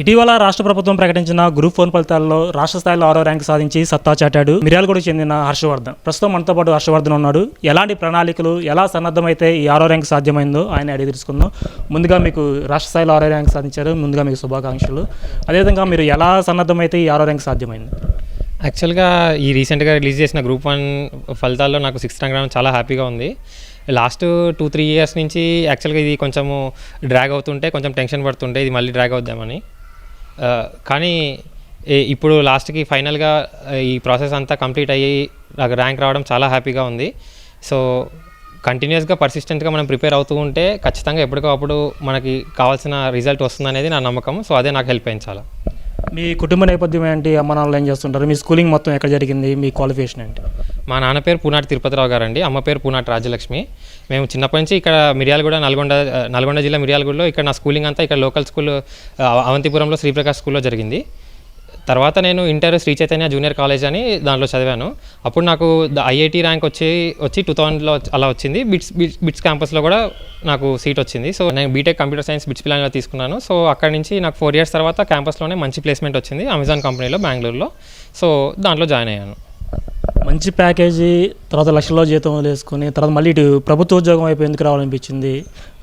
ఇటీవల రాష్ట్ర ప్రభుత్వం ప్రకటించిన గ్రూప్ ఫోన్ ఫలితాల్లో రాష్ట్ర స్థాయిలో ఆరో ర్యాంక్ సాధించి సత్తా చాటాడు మిర్యాలగూడకు చెందిన హర్షవర్ధన్. ప్రస్తుతం మనతో పాటు హర్షవర్ధన్ ఉన్నాడు. ఎలాంటి ప్రణాళికలు ఎలా సన్నద్ధమైతే ఈ ఆరో ర్యాంక్ సాధ్యమైందో ఆయన అడిగి తెలుసుకుందాం. ముందుగా మీకు రాష్ట్ర స్థాయిలో ఆరో ర్యాంక్ సాధించారు. ముందుగా మీకు శుభాకాంక్షలు. అదేవిధంగా మీరు ఎలా సన్నద్ధమైతే ఈ ఆరో ర్యాంక్ సాధ్యమైంది? యాక్చువల్గా ఈ రీసెంట్గా రిలీజ్ చేసిన గ్రూప్ వన్ ఫలితాల్లో నాకు సిక్స్త్ ర్యాంక్ రావడం చాలా హ్యాపీగా ఉంది. లాస్ట్ టూ త్రీ ఇయర్స్ నుంచి యాక్చువల్గా ఇది కొంచెము డ్రాగ్ అవుతుంటే కొంచెం టెన్షన్ పడుతుంటే ఇది మళ్ళీ డ్రాగ్ అవుద్దామని. కానీ ఇప్పుడు లాస్ట్కి ఫైనల్గా ఈ ప్రాసెస్ అంతా కంప్లీట్ అయ్యి నాకు ర్యాంక్ రావడం చాలా హ్యాపీగా ఉంది. సో కంటిన్యూస్గా పర్సిస్టెంట్గా మనం ప్రిపేర్ అవుతూ ఉంటే ఖచ్చితంగా ఎప్పటికో అప్పుడు మనకి కావాల్సిన రిజల్ట్ వస్తుందనేది నా నమ్మకం. సో అదే నాకు హెల్ప్ అయింది చాలా. మీ కుటుంబ నేపథ్యం ఏంటి? అమ్మ నాన్నలు ఏం చేస్తుంటారు? మీ స్కూలింగ్ మొత్తం ఎక్కడ జరిగింది? మీ క్వాలిఫికేషన్ ఏంటి? మా నాన్న పేరు పూనాటి తిరుపతిరావు గారు అండి అమ్మ పేరు పూనాటి రాజలక్ష్మి. మేము చిన్నప్పటి నుంచి ఇక్కడ మిర్యాలగూడ నల్గొండ నల్గొండ జిల్లా మిర్యాలగూడలో ఇక్కడ నా స్కూలింగ్ అంతా ఇక్కడ లోకల్ స్కూల్ అవంతిపురంలో శ్రీప్రకాష్ స్కూల్లో జరిగింది. తర్వాత నేను inter Sri Chaitanya junior college అని దాంట్లో చదివాను. అప్పుడు నాకు ఐఐటి ర్యాంక్ వచ్చి వచ్చి టూ థౌజండ్లో అలా వచ్చింది. బిట్స్ బిట్స్ బిట్స్ క్యాంపస్లో కూడా నాకు సీట్ వచ్చింది. సో నేను బీటెక్ కంప్యూటర్ సైన్స్ బిట్స్ ప్లాన్లో తీసుకున్నాను. సో అక్కడ నుంచి నాకు ఫోర్ ఇయర్స్ తర్వాత క్యాంపస్లోనే మంచి ప్లేస్మెంట్ వచ్చింది అమెజాన్ కంపెనీలో బెంగళూరులో. సో దాంట్లో జాయిన్ అయ్యాను. మంచి ప్యాకేజీ తర్వాత లక్షల్లో జీతం వేసుకుని తర్వాత మళ్ళీ ఇటు ప్రభుత్వ ఉద్యోగం వైపు ఎందుకు రావాలనిపించింది?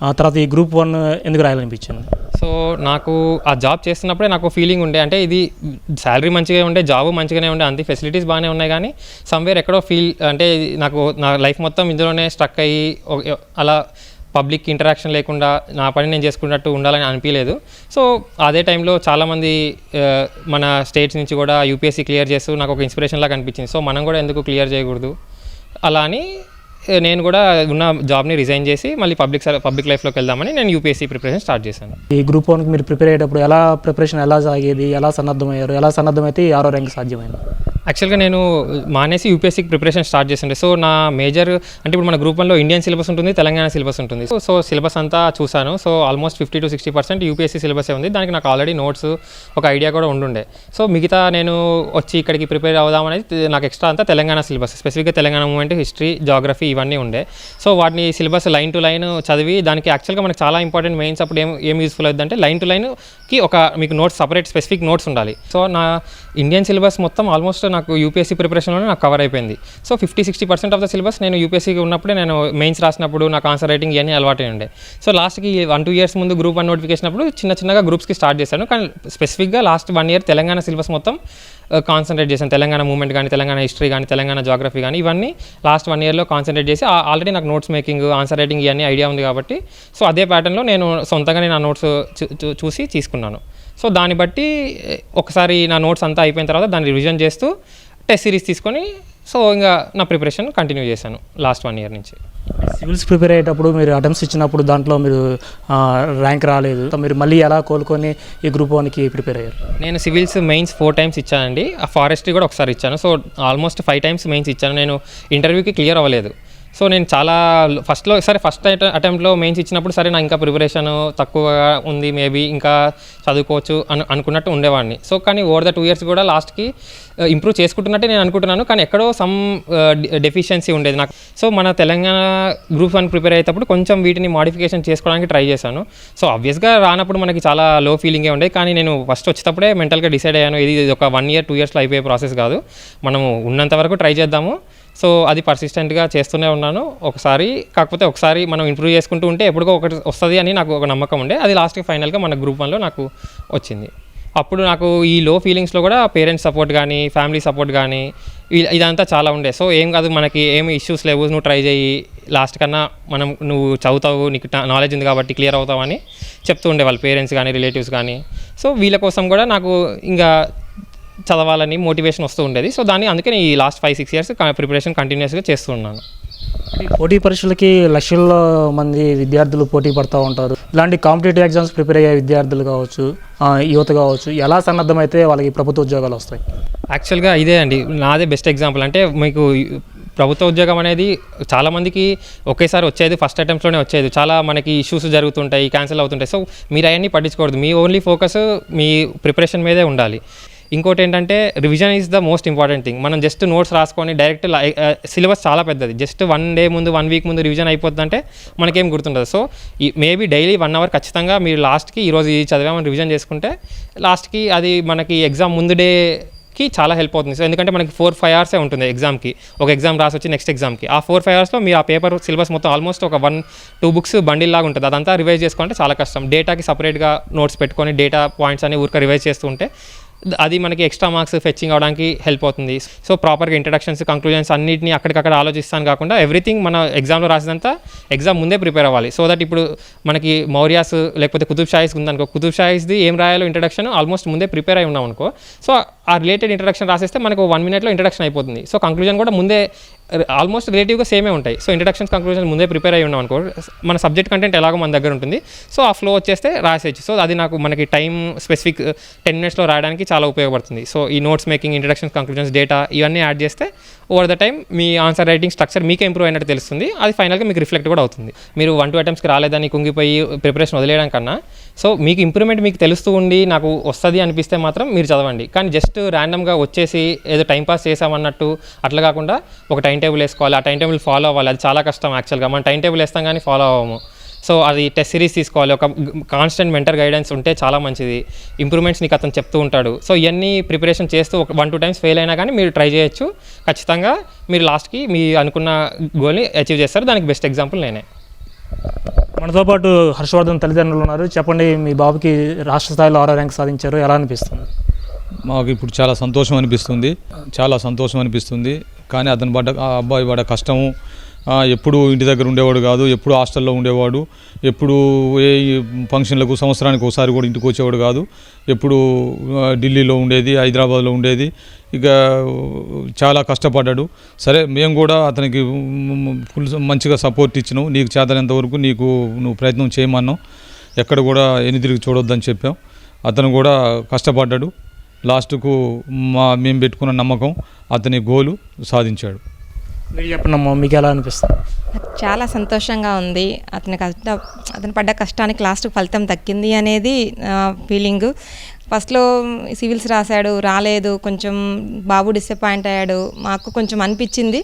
ఆ తర్వాత ఈ గ్రూప్ వన్ ఎందుకు రాయాలనిపించింది? సో నాకు ఆ జాబ్ చేస్తున్నప్పుడే నాకు ఫీలింగ్ ఉండే అంటే ఇది శాలరీ మంచిగా ఉండే జాబ్ మంచిగానే ఉండే అంతే ఫెసిలిటీస్ బాగానే ఉన్నాయి కానీ సమ్వేర్ ఎక్కడో ఫీల్ అంటే నాకు నా లైఫ్ మొత్తం ఇందులోనే స్ట్రక్ అయ్యి అలా పబ్లిక్ ఇంటరాక్షన్ లేకుండా నా పని నేను చేసుకున్నట్టు ఉండాలని అనిపించలేదు. సో అదే టైంలో చాలామంది మన స్టేట్స్ నుంచి కూడా యూపీఎస్సీ క్లియర్ చేస్తూ నాకు ఒక ఇన్స్పిరేషన్ లాగా అనిపించింది. సో మనం కూడా ఎందుకు క్లియర్ చేయకూడదు? అలా అని నేను కూడా ఉన్న జాబ్ని రిజైన్ చేసి మళ్ళీ పబ్లిక్ పబ్లిక్ లైఫ్లోకి వెళ్దామని నేను యూపీఎస్సీ ప్రిపరేషన్ స్టార్ట్ చేశాను. ఈ గ్రూప్ వన్కి మీరు ప్రిపేర్ అయ్యేటప్పుడు ఎలా ప్రిపరేషన్ ఎలా సాగేది? ఎలా సన్నద్ధమయ్యారు? ఎలా సన్నద్ధమైతే ఆరో ర్యాంక్ సాధ్యమైంది? యాక్చువల్గా నేను మానేసి యూపీఎస్సీకి ప్రిపరేషన్ స్టార్ట్ చేసిండే. సో నా మేజర్ అంటే ఇప్పుడు మన గ్రూప్ వన్లో ఇండియన్ సిలబస్ ఉంటుంది తెలంగాణ సిలబస్ ఉంటుంది. సో సో సిలబస్ అంతా చూసాను so almost fifty to sixty percent UPSC సిలబసే ఉంది. దానికి నాకు ఆల్రెడీ నోట్స్ ఒక ఐడియా కూడా ఉండుండే. సో మిగతా నేను వచ్చి ఇక్కడికి ప్రిపేర్ అవుదామనేది నాకు ఎక్స్ట్రా అంతా తెలంగాణ సిలబస్ స్పెసిఫిక్గా తెలంగాణ మూమెంట్ హిస్టరీ జాగ్రఫీ ఇవన్నీ ఉండే. సో వాటిని సిలబస్ లైన్ టు లైన్ చదివి దానికి యాక్చువల్గా మనకు చాలా ఇంపార్టెంట్ మెయిన్స్ అప్పుడు ఏం ఏం యూస్ఫుల్ అవుతుంది అంటే లైన్ టు లైన్కి ఒక మీకు నోట్స్ సపరేట్ స్పెసిఫిక్ నోట్స్ ఉండాలి. సో నా ఇండియన్ సిలబస్ మొత్తం ఆల్మోస్ట్ నాకు యూపీఎస్సీ ప్రిపరేషన్లోనే నాకు కవర్ అయిపోయింది. So fifty sixty percent of the syllabus నేను యూపీఎస్సీకి ఉన్నప్పుడే నేను మెయిన్స్ రాసినప్పుడు నాకు ఆన్సర్ రైటింగ్ ఇవన్నీ అలవాటు ఉండే. సో లాస్ట్కి వన్ టూ ఇయర్స్ ముందు గ్రూప్ వన్ నోటిఫికేషన్ అప్పుడు చిన్న చిన్నగా గ్రూప్స్కి స్టార్ట్ చేశాను. కానీ స్పెసిఫిక్గా last one year Telangana syllabus మొత్తం uh, కాన్సన్ట్రేట్ చేశాను. తెలంగాణ మూమెంట్ కానీ తెలంగాణ హిస్టరీ కానీ తెలంగాణ జాగ్రఫీ కానీ ఇవన్నీ లాస్ట్ వన్ ఇయర్లో కాన్సన్ట్రేట్ చేసి ఆల్రెడీ నాకు నోట్స్ మేకింగ్ ఆన్సర్ రైటింగ్ ఇవన్నీ ఐడియా ఉంది కాబట్టి సో అదే ప్యాటర్న్లో నేను సొంతంగా నేను ఆ నోట్స్ చూసి తీసుకున్నాను. సో దాన్ని బట్టి ఒకసారి నా నోట్స్ అంతా అయిపోయిన తర్వాత దాన్ని రివిజన్ చేస్తూ టెస్ట్ సిరీస్ తీసుకొని సో ఇంకా నా ప్రిపరేషన్ కంటిన్యూ చేశాను లాస్ట్ వన్ ఇయర్ నుంచి. సివిల్స్ ప్రిపేర్ అయ్యేటప్పుడు మీరు అటెంప్ట్స్ ఇచ్చినప్పుడు దాంట్లో మీరు ర్యాంక్ రాలేదు. మీరు మళ్ళీ ఎలా కోలుకొని ఈ గ్రూప్ వన్కి ప్రిపేర్ అయ్యారు? నేను సివిల్స్ మెయిన్స్ ఫోర్ టైమ్స్ ఇచ్చానండి. ఆ ఫారెస్ట్రీ కూడా ఒకసారి ఇచ్చాను. So almost five times mains ఇచ్చాను. నేను ఇంటర్వ్యూకి క్లియర్ అవ్వలేదు. సో నేను చాలా ఫస్ట్లో సరే ఫస్ట్ అటెంప్ట్లో మెయిన్స్ ఇచ్చినప్పుడు సరే నా ఇంకా ప్రిపరేషన్ తక్కువగా ఉంది మేబీ ఇంకా చదువుకోవచ్చు అను అనుకున్నట్టు ఉండేవాడిని. సో కానీ ఓవర్ ద టూ ఇయర్స్ కూడా లాస్ట్కి ఇంప్రూవ్ చేసుకుంటున్నట్టే నేను అనుకుంటున్నాను. కానీ ఎక్కడో సమ్ డెఫిషియన్సీ ఉండేది నాకు. సో మన తెలంగాణ గ్రూప్ వన్ ప్రిపేర్ అయ్యేటప్పుడు కొంచెం వీటిని మాడిఫికేషన్ చేసుకోవడానికి ట్రై చేశాను. సో ఆబ్వియస్గా రానప్పుడు మనకి చాలా లో ఫీలింగే ఉండేది. కానీ నేను ఫస్ట్ వచ్చేటప్పుడే మెంటల్గా డిసైడ్ అయ్యాను. ఇది ఇది ఒక వన్ ఇయర్ టూ ఇయర్స్లో అయిపోయే ప్రాసెస్ కాదు. మనము ఉన్నంత వరకు ట్రై చేద్దాము. సో అది పర్సిస్టెంట్గా చేస్తూనే ఉన్నాను. ఒకసారి కాకపోతే ఒకసారి మనం ఇంప్రూవ్ చేసుకుంటూ ఉంటే ఎప్పుడుకో ఒకటి వస్తుంది అని నాకు ఒక నమ్మకం ఉండే. అది లాస్ట్కి ఫైనల్గా మన గ్రూప్ వన్లో నాకు వచ్చింది. అప్పుడు నాకు ఈ లో ఫీలింగ్స్లో కూడా పేరెంట్స్ సపోర్ట్ కానీ ఫ్యామిలీ సపోర్ట్ కానీ ఇదంతా చాలా ఉండే. సో ఏం కాదు మనకి ఏమి ఇష్యూస్ లేవు. నువ్వు ట్రై చేయి. లాస్ట్ కన్నా మనం నువ్వు చదువుతావు. నీకు నాలెడ్జ్ ఉంది కాబట్టి క్లియర్ అవుతావని చెప్తూ ఉండే వాళ్ళ. పేరెంట్స్ కానీ రిలేటివ్స్ కానీ సో వీళ్ళ కోసం కూడా నాకు ఇంకా చదవాలని మోటివేషన్ వస్తూ ఉండేది. సో దాన్ని అందుకే ఈ last five six years preparation కంటిన్యూస్గా చేస్తూ ఉన్నాను. ఈ పోటీ పరీక్షలకి లక్షల్లో మంది విద్యార్థులు పోటీ పడుతూ ఉంటారు. ఇలాంటి కాంపిటేటివ్ ఎగ్జామ్స్ ప్రిపేర్ అయ్యే విద్యార్థులు కావచ్చు యువత కావచ్చు ఎలా సన్నద్ధమైతే వాళ్ళకి ప్రభుత్వ ఉద్యోగాలు వస్తాయి? యాక్చువల్గా ఇదే అండి. నాదే బెస్ట్ ఎగ్జాంపుల్ అంటే మీకు ప్రభుత్వ ఉద్యోగం అనేది చాలామందికి ఒకేసారి వచ్చేది ఫస్ట్ అటెంప్ట్లోనే వచ్చేది. చాలా మనకి ఇష్యూస్ జరుగుతుంటాయి క్యాన్సిల్ అవుతుంటాయి. సో మీరు అవన్నీ పట్టించుకోవద్దు. మీ ఓన్లీ ఫోకస్ మీ ప్రిపరేషన్ మీదే ఉండాలి. ఇంకోటి ఏంటంటే revision is the most important thing మనం జస్ట్ నోట్స్ రాసుకొని డైరెక్ట్ సిలబస్ చాలా పెద్దది. జస్ట్ వన్ డే ముందు వన్ వీక్ ముందు రివిజన్ అయిపోతుందంటే మనకేం గుర్తుండదు. సో ఈ మేబీ డైలీ వన్ అవర్ ఖచ్చితంగా మీరు లాస్ట్కి ఈరోజు ఇది చదివామని రివిజన్ చేసుకుంటే లాస్ట్కి అది మనకి ఎగ్జామ్ ముందు డే కి చాలా హెల్ప్ అవుతుంది. సో ఎందుకంటే మనకి ఫోర్ ఫైవ్ అవర్సే ఉంటుంది ఎగ్జామ్కి ఒక ఎగ్జామ్ రాసి వచ్చి నెక్స్ట్ ఎగ్జామ్కి ఆ ఫోర్ ఫైవ్ అవర్స్లో మీరు ఆ పేపర్ సిలబస్ మొత్తం ఆల్మోస్ట్ ఒక వన్ టూ బుక్స్ బండిల్ లాగా ఉంటుంది. అదంతా రివైజ్ చేసుకుంటే చాలా కష్టం. డేటాకి సపరేట్గా నోట్స్ పెట్టుకొని డేటా పాయింట్స్ అని ఊరికే రివైజ్ చేస్తుంటే అది మనకి ఎక్స్ట్రా మార్క్స్ ఫెచ్చింగ్ అవడానికి హెల్ప్ అవుతుంది. సో ప్రాపర్గా ఇంట్రడక్షన్స్ కంక్లూజన్స్ అన్నింటినీ అక్కడికక్కడ ఆలోచిస్తాను కాకుండా ఎవ్రీథింగ్ మన ఎగ్జామ్లో రాసినంత ఎగ్జామ్ ముందే ప్రిపేర్ అవ్వాలి. సో దట్ ఇప్పుడు మనకి మౌర్యాస్ లేకపోతే కుతుబ్ షాయిస్ ఉందనుకో కుతుబ్ షాయిస్ది ఏం రాయాలో ఇంట్రడక్షన్ ఆల్మోస్ట్ ముందే ప్రిపేర్ అయి ఉన్నాం అనుకో సో ఆ రిలేటెడ్ ఇంట్రడక్షన్ రాసేస్తే మనకు వన్ మినిట్లో ఇంట్రడక్షన్ అయిపోతుంది. సో కంక్లూజన్ కూడా ముందే ఆల్మోస్ట్ రిలేటివ్గా సేమే ఉంటాయి. సో ఇంట్రడక్షన్ కంక్లూజన్ ముందే ప్రిపేర్ అయి ఉన్నాం అనుకో మన సబ్జెక్ట్ కంటెంట్ ఎలాగో మన దగ్గర ఉంటుంది. సో ఆ ఫ్లో వచ్చేస్తే రాసేయచ్చు. సో అది నాకు మనకి టైం స్పెసిఫిక్ టెన్ మినిట్స్లో రాయడానికి చాలా ఉపయోగపడుతుంది. సో ఈ notes making introduction conclusions data ఇవన్నీ యాడ్ చేస్తే ఓవర్ ద టైం మీ ఆన్సర్ రైటింగ్ స్ట్రక్చర్ మీకే ఇంప్రూవ్ అయినట్టు తెలుస్తుంది. అది ఫైనల్గా మీకు రిఫ్లెక్ట్ కూడా అవుతుంది. మీరు వన్ టూ ఐటమ్స్కి రాలేదని కుంగిపోయి ప్రిపరేషన్ వదిలేయడం కన్నా సో మీకు ఇంప్రూవ్మెంట్ మీకు తెలుస్తూ ఉండి నాకు వస్తుంది అనిపిస్తే మాత్రం మీరు చదవండి. కానీ జస్ట్ ర్యాండమ్గా వచ్చేసి ఏదో టైంపాస్ చేసామన్నట్టు అట్లా కాకుండా ఒక టైం టేబుల్ వేసుకోవాలి. ఆ టైం టేబుల్ ఫాలో అవ్వాలి. అది చాలా కష్టం యాక్చువల్గా. మనం టైం టేబుల్ వేస్తాం కానీ ఫాలో అవ్వము. సో అది టెస్ట్ సిరీస్ తీసుకోవాలి. ఒక కాన్స్టెంట్ మెంటర్ గైడెన్స్ ఉంటే చాలా మంచిది. ఇంప్రూవ్మెంట్స్ నీకు అతను చెప్తూ ఉంటాడు. సో ఇవన్నీ ప్రిపరేషన్ చేస్తూ ఒక వన్ టూ టైమ్స్ ఫెయిల్ అయినా కానీ మీరు ట్రై చేయొచ్చు. ఖచ్చితంగా మీరు లాస్ట్కి మీ అనుకున్న గోల్ని అచీవ్ చేస్తారు. దానికి బెస్ట్ ఎగ్జాంపుల్ నేనే. మనతో పాటు హర్షవర్ధన్ తల్లిదండ్రులు ఉన్నారు. చెప్పండి మీ బాబుకి రాష్ట్ర స్థాయిలో ఆరో ర్యాంక్ సాధించారు. ఎలా అనిపిస్తుంది? మాకు ఇప్పుడు చాలా సంతోషం అనిపిస్తుంది. చాలా సంతోషం అనిపిస్తుంది. కానీ అతను పడ్డ ఆ అబ్బాయి పడ్డ కష్టము ఎప్పుడు ఇంటి దగ్గర ఉండేవాడు కాదు ఎప్పుడు హాస్టల్లో ఉండేవాడు ఎప్పుడు ఏ ఫంక్షన్లకు సంవత్సరానికి ఒకసారి కూడా ఇంటికి వచ్చేవాడు కాదు ఎప్పుడు ఢిల్లీలో ఉండేది హైదరాబాద్లో ఉండేది ఇక చాలా కష్టపడ్డాడు. సరే మేము కూడా అతనికి ఫుల్ మంచిగా సపోర్ట్ ఇచ్చినాం. నీకు చేతనంత వరకు నీకు నువ్వు ప్రయత్నం చేయమన్నాం ఎక్కడ కూడా ఎన్ని తిరిగి చూడొద్దని చెప్పాం. అతను కూడా కష్టపడ్డాడు. లాస్ట్కు మా మేము పెట్టుకున్న నమ్మకం అతని గోలు సాధించాడు. మీరు చెప్పండి అమ్మా మీకు ఎలా అనిపిస్తుంది? నాకు చాలా సంతోషంగా ఉంది. అతని కష్ట అతను పడ్డ కష్టానికి లాస్ట్ ఫలితం దక్కింది అనేది ఫీలింగ్ ఫస్ట్లో సివిల్స్ రాశాడు రాలేదు కొంచెం బాబు డిసప్పాయింట్ అయ్యాడు మాకు కొంచెం అనిపించింది.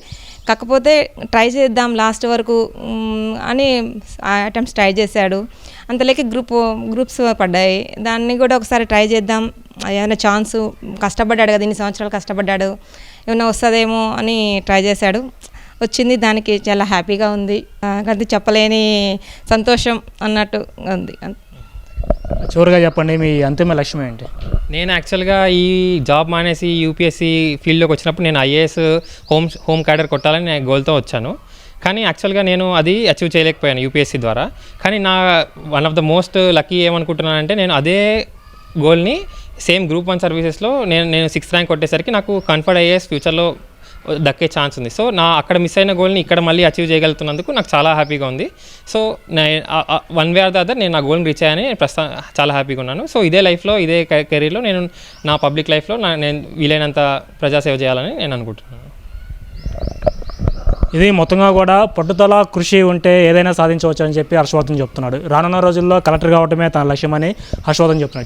కాకపోతే ట్రై చేద్దాం లాస్ట్ వరకు అని ఐటమ్స్ ట్రై చేశాడు. అంతలోకి గ్రూప్ గ్రూప్స్ పడ్డాయి. దాన్ని కూడా ఒకసారి ట్రై చేద్దాం ఏమైనా ఛాన్స్ కష్టపడ్డాడు కదా ఇన్ని సంవత్సరాలు కష్టపడ్డాడు. ఏమైనా వస్తుందేమో అని ట్రై చేశాడు. వచ్చింది దానికి చాలా హ్యాపీగా ఉంది. అది చెప్పలేని సంతోషం అన్నట్టు ఉంది. చివరిగా చెప్పండి మీ అంతిమ లక్ష్యం ఏంటి? నేను యాక్చువల్గా ఈ జాబ్ మానేసి యూపీఎస్సీ ఫీల్డ్లోకి వచ్చినప్పుడు నేను ఐఏఎస్ హోమ్ హోమ్ క్యాడర్ కొట్టాలని నేను గోల్తో వచ్చాను. కానీ యాక్చువల్గా నేను అది అచీవ్ చేయలేకపోయాను యూపీఎస్సీ ద్వారా. కానీ నా one of the most lucky ఏమనుకుంటున్నానంటే నేను అదే గోల్ని సేమ్ గ్రూప్ వన్ సర్వీసెస్లో నేను నేను సిక్స్త్ ర్యాంక్ కొట్టేసరికి నాకు కన్ఫర్ట్ ఐఏఎస్ ఫ్యూచర్లో దక్కే ఛాన్స్ ఉంది. సో నా అక్కడ మిస్ అయిన గోల్ని ఇక్కడ మళ్ళీ అచీవ్ చేయగలుగుతున్నందుకు నాకు చాలా హ్యాపీగా ఉంది. So one way or the other నేను నా గోల్ని రీచ్ అయ్యాని ప్రస్తుతం చాలా హ్యాపీగా ఉన్నాను. సో ఇదే లైఫ్లో ఇదే కెరీర్లో నేను నా పబ్లిక్ లైఫ్లో నా నేను వీలైనంత ప్రజాసేవ చేయాలని నేను అనుకుంటున్నాను. ఇది మొత్తంగా కూడా పట్టుదల కృషి ఉంటే ఏదైనా సాధించవచ్చు అని చెప్పి హర్షవర్ధన్ చెప్తున్నాడు. రానున్న రోజుల్లో కలెక్టర్ కావడమే తన లక్ష్యమని హర్షవర్ధన్ చెప్తున్నాడు